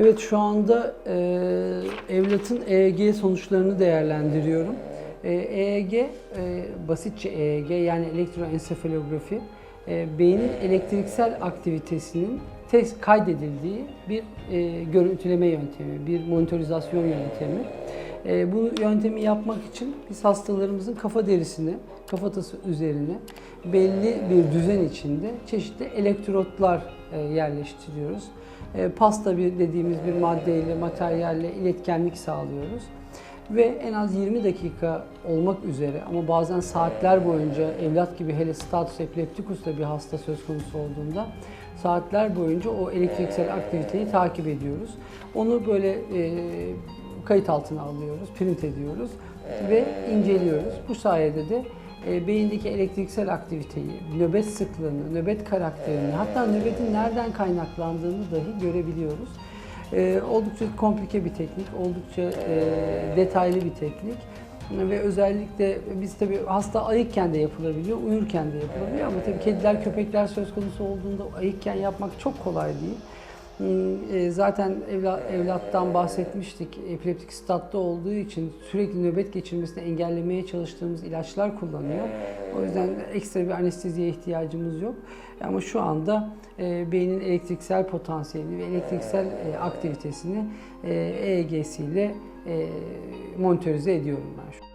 Evet şu anda e, evlatın EEG sonuçlarını değerlendiriyorum. E, EEG, e, basitçe EEG yani elektroensefalografi, e, beynin elektriksel aktivitesinin test kaydedildiği bir e, görüntüleme yöntemi, bir monitorizasyon yöntemi. E, bu yöntemi yapmak için biz hastalarımızın kafa derisine, kafatası üzerine belli bir düzen içinde çeşitli elektrotlar e, yerleştiriyoruz. E, pasta bir dediğimiz bir maddeyle, materyalle iletkenlik sağlıyoruz. Ve en az 20 dakika olmak üzere ama bazen saatler boyunca evlat gibi hele status epileptikus'ta bir hasta söz konusu olduğunda saatler boyunca o elektriksel aktiviteyi takip ediyoruz. Onu böyle e, kayıt altına alıyoruz, print ediyoruz ve inceliyoruz. Bu sayede de e, beyindeki elektriksel aktiviteyi, nöbet sıklığını, nöbet karakterini, hatta nöbetin nereden kaynaklandığını dahi görebiliyoruz. E, oldukça komplike bir teknik, oldukça e, detaylı bir teknik ve özellikle biz tabii hasta ayıkken de yapılabiliyor, uyurken de yapılabiliyor ama tabii kediler, köpekler söz konusu olduğunda ayıkken yapmak çok kolay değil. E, Zaten evla- evlattan bahsetmiştik. Epileptik statta olduğu için sürekli nöbet geçirmesini engellemeye çalıştığımız ilaçlar kullanıyor. O yüzden ekstra bir anesteziye ihtiyacımız yok. Ama şu anda e, beynin elektriksel potansiyelini ve elektriksel e, aktivitesini e, EEG'siyle e, monitörize ediyorum ben şu